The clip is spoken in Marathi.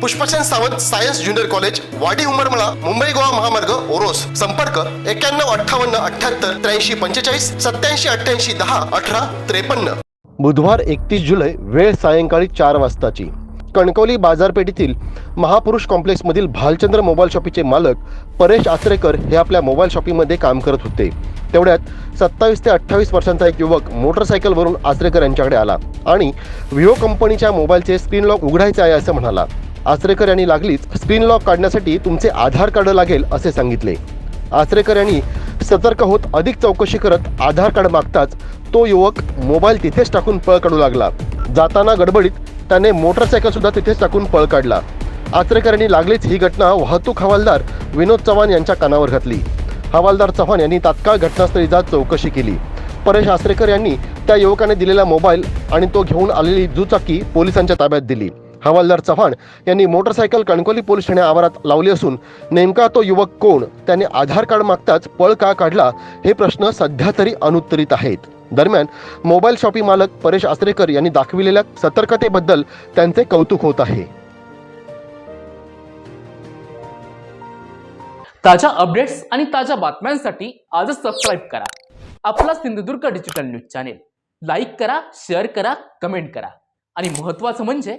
Pushpchand Sawant science junior college Wadi Umarmala Mumbai Goa महामार्ग ओरोस. संपर्क एक्क्याण्णव अठ्ठावन्न अठ्ठ्याहत्तर त्र्याऐंशी पंचेचाळीस सत्याऐंशी अठ्ठ्याऐंशी दहा अठरा त्रेपन्न. बुधवार एकतीस जुलै वेळ सायंकाळी चार वाजताची. कणकवली बाजारपेठेतील महापुरुष कॉम्प्लेक्समधील भालचंद्र मोबाईल शॉपीचे मालक परेश आचरेकर हे आपल्या मोबाईल शॉपीमध्ये काम करत होते. तेवढ्यात सत्तावीस ते अठ्ठावीस वर्षांचा एक युवक मोटरसायकलवरून आचरेकर यांच्याकडे आला आणि विवो कंपनीच्या मोबाईलचे स्क्रीन लॉक उघडायचे आहे असं म्हणाला. आचरेकर यांनी लागलीच स्क्रीन लॉक काढण्यासाठी तुमचे आधार कार्ड लागेल असे सांगितले. आचरेकर यांनी सतर्क होत अधिक चौकशी करत आधार कार्ड मागताच तो युवक मोबाईल तिथेच टाकून पळ काढू लागला. जाताना गडबडीत त्याने मोटरसायकल सुद्धा तिथेच टाकून पळ काढला. आचरेकर यांनी लागलीच ही घटना वाहतूक हवालदार विनोद चव्हाण यांच्या कानावर घातली. हवालदार चव्हाण यांनी तात्काळ घटनास्थळी जात चौकशी केली. परेश आचरेकर यांनी त्या युवकाने दिलेला मोबाईल आणि तो घेऊन आलेली दुचाकी पोलिसांच्या ताब्यात दिली. हवालदार चव्हाण यांनी मोटरसायकल कणकोली पोलीस ठाणे आवारात लावली असून नेमका तो युवक कोण? त्याने आधार कार्ड मागताच पळ का काढला? हे प्रश्न सध्या तरी अनुत्तरित आहेत. दरम्यान मोबाईल शॉपी मालक परेश आचरेकर यांनी दाखविलेल्या सतर्कतेबद्दल त्यांचे कौतुक होत आहे. ताज्या अपडेट्स आणि ताज्या बातम्यांसाठी आजच सबस्क्राईब करा. आपला Sindhudurg digital news channel. Like करा शेअर करा कमेंट करा. आणि महत्वाचं म्हणजे